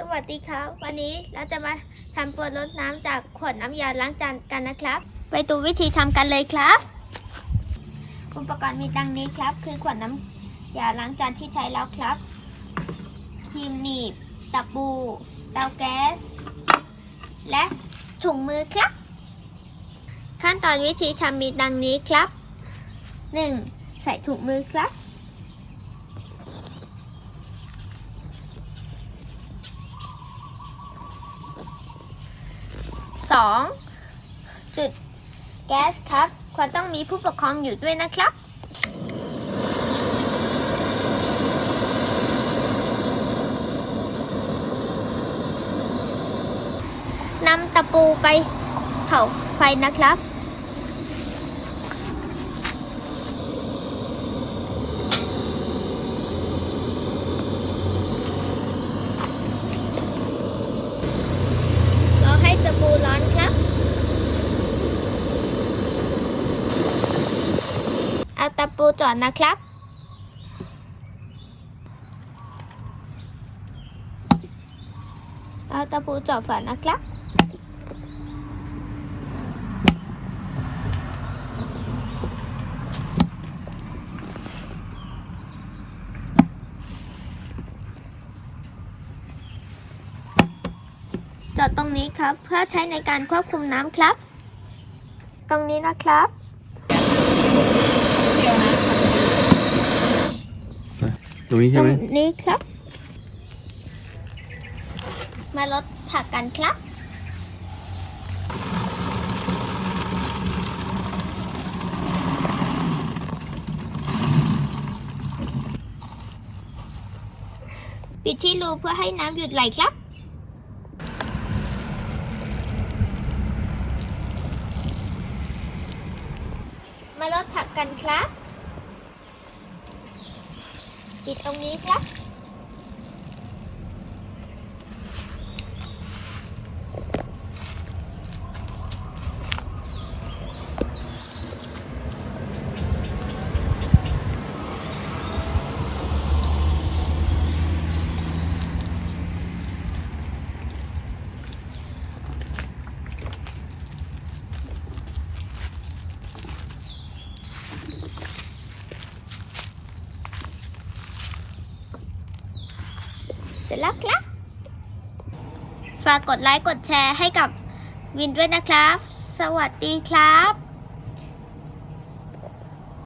สวัสดีครับ วันนี้เราจะมาทำปวดลดน้ำจากขวดน้ำยาล้างจานกันนะครับ ไปดูวิธีทำกันเลยครับ อุปกรณ์มีดังนี้ครับ คือขวดน้ำยาล้างจานที่ใช้แล้วครับครีมหนีบตะปูเตาแก๊ส และถุงมือครับ ขั้นตอนวิธีทำมีดังนี้ครับ 1. ใส่ถุงมือครับ 2. จุดแก๊สครับ ควรต้องมีผู้ปกครองอยู่ด้วยนะครับ นำตะปูไปเผาไฟนะครับ รอให้ตะปูร้อนครับ เอาตะปูจอดนะครับ เอาตะปูจอดฝานะครับจอดตรงนี้ครับ เพื่อใช้ในการควบคุมน้ำครับ ตรงนี้นะครับ ตรงนี้ตใช่งไหมนี้ครับ มาลดผักกันครับ ปิดที่รูเพื่อให้น้ำหยุดไหลครับ มาลดผักกันครับ ปิดตรงนี้ครับ เสร็จแล้วครับ ฝากกดไลค์กดแชร์ให้กับวินด้วยนะครับ สวัสดีครับ